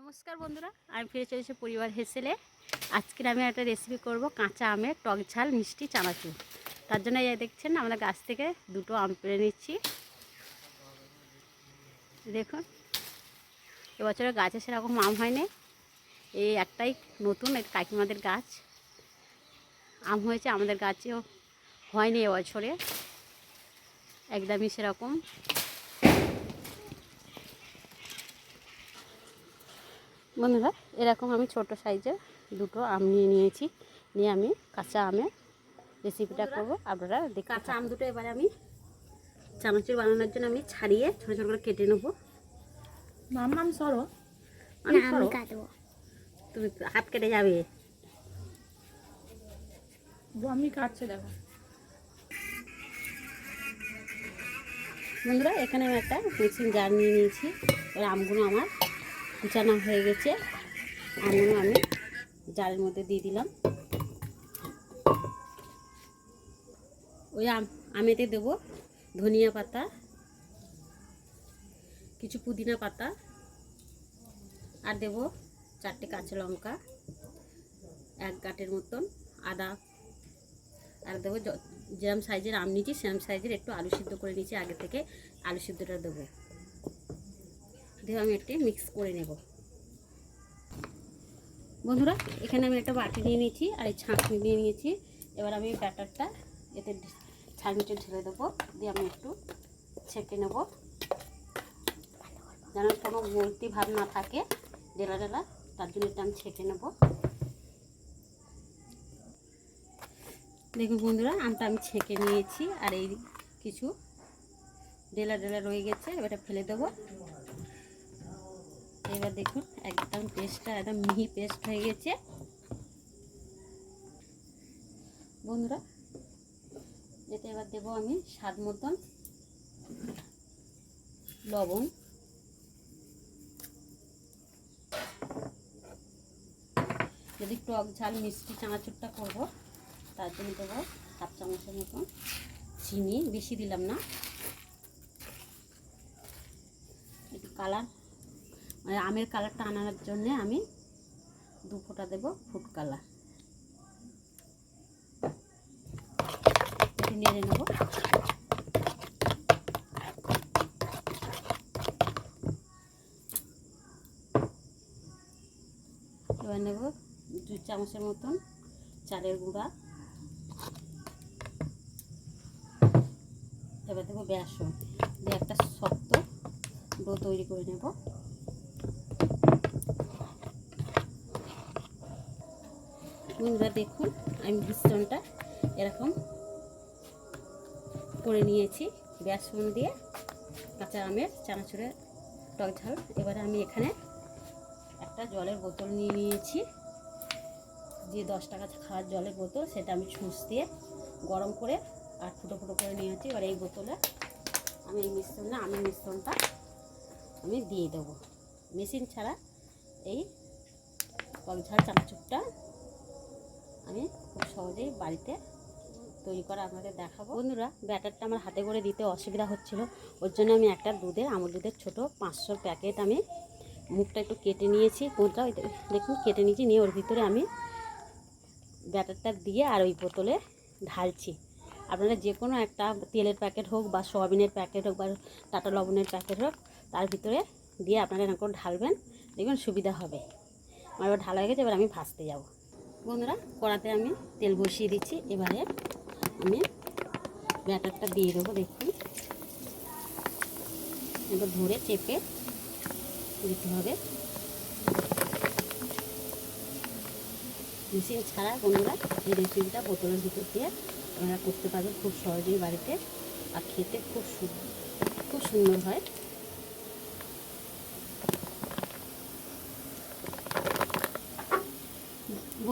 নমস্কার বন্ধুরা, আমি ফিরে চলেছি পরিবার হেসেলে। আজকের আমি একটা রেসিপি করব, কাঁচা আমের টক ঝাল মিষ্টি চানাচুর। তার জন্য এই দেখছেন, আমরা গাছ থেকে দুটো আম পেড়ে নিচ্ছি। দেখুন, এবছরে গাছে সেরকম আম হয়নি। এই একটাই নতুন, এই কাকিমাদের গাছ। আম হয়েছে, আমাদের গাছেও হয়নি এবছরে। একদমই সেরকম। বন্ধুরা এরকম আমি ছোট সাইজের দুটো আম নিয়ে নিয়েছি। নিয়ে আমি কাঁচা আমের রেসিপিটা করব। আপনারা দেখ কাঁচা আম দুটো এবার আমি চানাচুর বানানোর জন্য আমি ছাড়িয়ে ছোটো ছোটো করে কেটে নেব। মাম্মাম সরো। আমি সরো। আমি কাটবো। তুমি হাত কেটে যাবে। আমি কাটছে দেখো। বন্ধুরা এখানে আমি একটা মিক্সিং জার নিয়ে নিয়েছি। এবার আমগুলো আমার কুচানো হয়ে গেছে। আমগুলো আমি জালের মধ্যে দিয়ে দিলাম। ওই আম, আমেতে দেবো ধনিয়া পাতা, কিছু পুদিনা পাতা, আর দেবো চারটে কাঁচা লঙ্কা, এক গাঁটের মতন আদা। আর দেবো যেরম সাইজের আম নিয়েছি, সেরম সাইজের একটু আলু সিদ্ধ করে নিয়েছি, আগে থেকে আলু সিদ্ধটা দেবো। দিয়ে আমি একটু মিক্স করে নেব। বন্ধুরা, এখানে আমি একটা বাটি নিয়ে নিয়েছি আর এই ছাঁকনি নিয়ে নিয়েছি। এবার আমি ব্যাটারটা এতে ছাঁকনিটা ঢেলে দেবো, দিয়ে আমি একটু ছেঁকে নেব। যেন কোনো গলতি ভাব না থাকে ডেলা ডেলা তার জন্য এটা আমি ছেঁকে নেব। দেখুন বন্ধুরা, আমটা আমি ছেঁকে নিয়েছি আর এই কিছু ডেলা ডেলা রয়ে গেছে এবারটা ফেলে দেবো। এবার দেখুন, একদম পেস্টটা একদম মিহি পেস্ট হয়ে গেছে। বন্ধুরা এতে এবার দেবো আমি স্বাদ মতন লবণ। যদি টক ঝাল মিষ্টি চানাচুরটা করব, তার জন্য দেবো হাফ চামচের মতন চিনি, বেশি দিলাম না। একটু কালার আমের কালারটা আনার জন্যে আমি দু ফোঁটা দেবো ফুড কালার। নেড়ে নেব। এবার নেব দু চামচের মতন চালের গুঁড়া। এবার দেবো বেসন। দিয়ে একটা শক্ত ডো তৈরি করে নেব। বন্ধুরা দেখুন, আমি মিশ্রণটা এরকম করে নিয়েছি বেসন দিয়ে কাঁচা আমের চানাচুরের টক ঝাল। এবারে আমি এখানে একটা জলের বোতল নিয়ে নিয়েছি। যে দশ টাকা খাওয়ার জলের বোতল, সেটা আমি ছুঁচ দিয়ে গরম করে আর ফুটো ফুটো করে নিয়েছি। এবার এই বোতলে আমি এই মিশ্রণটা, আমের মিশ্রণটা আমি দিয়ে দেবো। মেশিন ছাড়া এই টক ঝাল, চানাচুরটা আমি খুব সহজেই বাড়িতে তৈরি করা আপনাদের দেখাবো। বন্ধুরা, ব্যাটারটা আমার হাতে করে দিতে অসুবিধা হচ্ছিল। ওর জন্য আমি একটা দুধের, আমুল দুধের ছোটো পাঁচশো প্যাকেট আমি মুখটা একটু কেটে নিয়েছি। কোনটা দেখুন, কেটে নিয়েছি, নিয়ে ওর ভিতরে আমি ব্যাটারটা দিয়ে আর ওই বোতলে ঢালছি। আপনারা যে কোনো একটা তেলের প্যাকেট হোক বা সয়াবিনের প্যাকেট হোক বা টাটা লবণের প্যাকেট হোক, তার ভিতরে দিয়ে আপনারা এরকম ঢালবেন। দেখবেন সুবিধা হবে। আমার ঢালা হয়ে গেছে, এবার আমি ভাজতে যাব। বন্ধুরা, কড়াতে আমি তেল বসিয়ে দিচ্ছি। এবারে আমি ব্যাটারটা দিয়ে দেবো, দেখুন। এবার ধরে চেপে দিতে হবে। মেশিন ছাড়া বন্ধুরা, এই রেসিপিটা বোতলের ভিতর দিয়ে আপনারা করতে পারবেন। খুব সহজেই বাড়িতে আর খেতে খুব খুব সুন্দর হয়।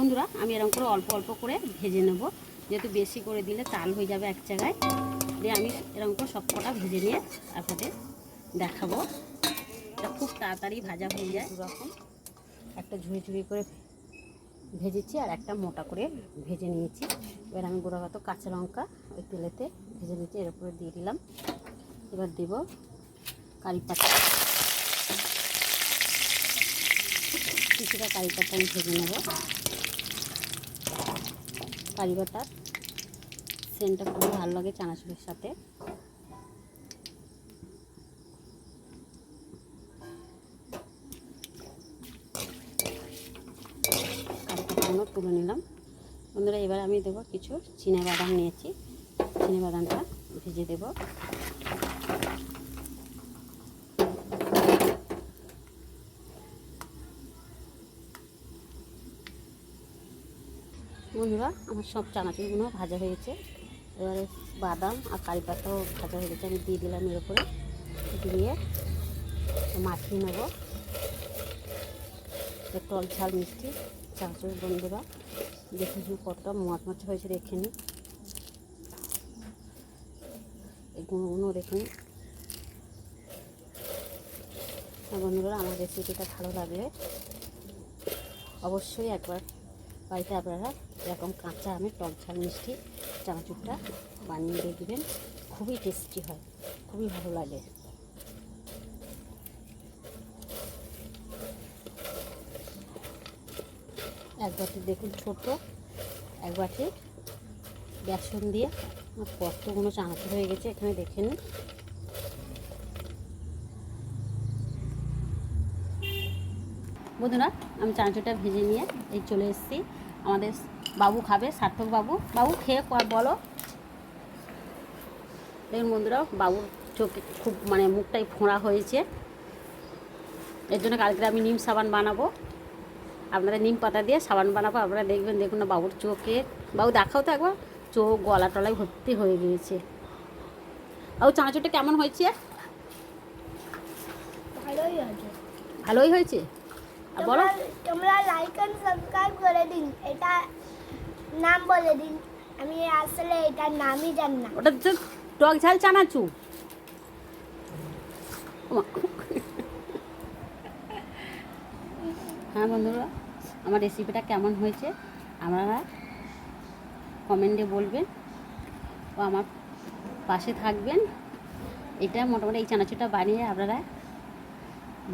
বন্ধুরা, আমি এরকম করে অল্প অল্প করে ভেজে নেব। যেহেতু বেশি করে দিলে তাল হয়ে যাবে এক জায়গায়, দিয়ে আমি এরকম করে সব কটা ভেজে নিয়ে আপনাদের দেখাবো। এটা খুব তাড়াতাড়ি ভাজা হয়ে যায়। রকম একটা ঝুড়ি ঝুড়ি করে ভেজেছি আর একটা মোটা করে ভেজে নিয়েছি। এবার আমি গোড়াগত কাঁচা লঙ্কা ওই তেলেতে ভেজে নিয়েছি, এর উপরে দিয়ে দিলাম। এবার দেব কারি পাতা। কিছুটা কারি পাতা আমি ভেজে নেব। কারি পাতার সেন্টটা খুবই ভালো লাগে চানাচুরের সাথে। তুলে নিলাম। বন্ধুরা, এবার আমি দেবো কিছু বাদাম নিয়েছি। বাদামটা ভেজে দেবো। বন্ধুরা আমার সব চানাচুরগুলো ভাজা হয়েছে। এবারে বাদাম আর কারি পাতাও ভাজা হয়ে গেছে, আমি দিয়ে দিলাম এর উপরে। দিয়ে মাখিয়ে নেব। টল ঝাল মিষ্টি, চানাচুর বন্ধুরা। দেখে নিই কতটা মচমচ হয়েছে রেখে নিই এই গুঁড়োগুলো দেখে নিই বন্ধুরা, আমার রেসিপিটা ভালো লাগলে অবশ্যই একবার বাড়িতে আপনারা এরকম কাঁচা আমের টক ঝাল মিষ্টি চানাচুরটা বানিয়ে দেখবেন খুবই টেস্টি হয়, খুবই ভালো লাগে। এক বাটি দেখুন ছোট, এক বাটি বেসন দিয়ে। কতগুলো চানাচুর হয়ে গেছে, এখানে দেখে নিন। বন্ধুরা, আমি চানাচুরটা ভেজে নিয়ে এই চলে এসেছি। আমাদের বাবু খাবে সার্থক বাবু। বাবু খেয়ে বলো। দেখুন বন্ধুরা বাবুর চোখে খুব মানে মুখটাই ফোঁড়া হয়েছে। এর জন্য কালকে আমি নিম সাবান বানাবো। আপনারা নিম পাতা দিয়ে সাবান বানাবো আপনারা দেখবেন দেখুন না বাবুর চোখে। বাবু দেখাও তো একবার চোখ গলা টলায় ভর্তি হয়ে গিয়েছে। বাবু চানাচুরটা কেমন হয়েছে? ভালোই হয়েছে। আর বলো। তোমরা- লাইক এন্ড সাবস্ক্রাইব করে এটা নাম বলে দিন। আমি আসলে এটার নামই জানি না। ওটা তো টক ঝাল চানাচুর ওমা। হ্যাঁ বন্ধুরা, আমার রেসিপিটা কেমন হয়েছে আপনারা কমেন্টে বলবেন। ও আমার পাশে থাকবেন। এটা মোটামুটি এই চানাচুরটা বানিয়ে আপনারা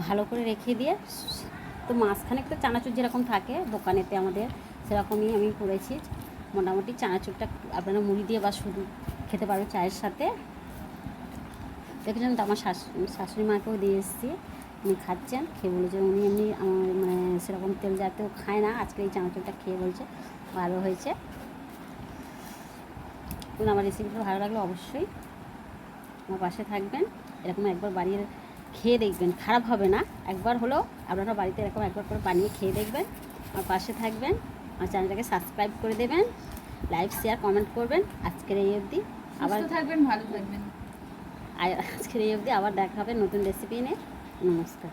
ভালো করে রেখে দিয়ে, তো মাঝখানে একটা চানাচুর যেরকম থাকে, দোকানেতে আমাদের সেরকমই আমি করেছি। মোটামুটি চানাচুরটা আপনারা মুড়ি দিয়ে বা শুধু খেতে পারবে চায়ের সাথে। দেখেছেন তো আমার শাশু শাশুড়ি মাকেও দিয়ে এসেছি। উনি খাচ্ছেন, খেয়ে বলেছে, উনি এমনি আমার মানে সেরকম তেল জাতীয় খায় না, আজকে এই চানাচুরটা খেয়ে বলছে, ভালো হয়েছে। আমার রেসিপিটা ভালো লাগলে অবশ্যই আমার পাশে থাকবেন। এরকম একবার বানিয়ে খেয়ে দেখবেন, খারাপ হবে না। একবার হলেও আপনারা বাড়িতে এরকম একবার করে বানিয়ে খেয়ে দেখবেন, আমার পাশে থাকবেন। আমার চ্যানেলটাকে সাবস্ক্রাইব করে দেবেন লাইক শেয়ার কমেন্ট করবেন। আজকের এই অবধি আবার থাকবেন ভালো থাকবেন। আজকের এই অবধি আবার দেখা হবে নতুন রেসিপি নিয়ে। নমস্কার।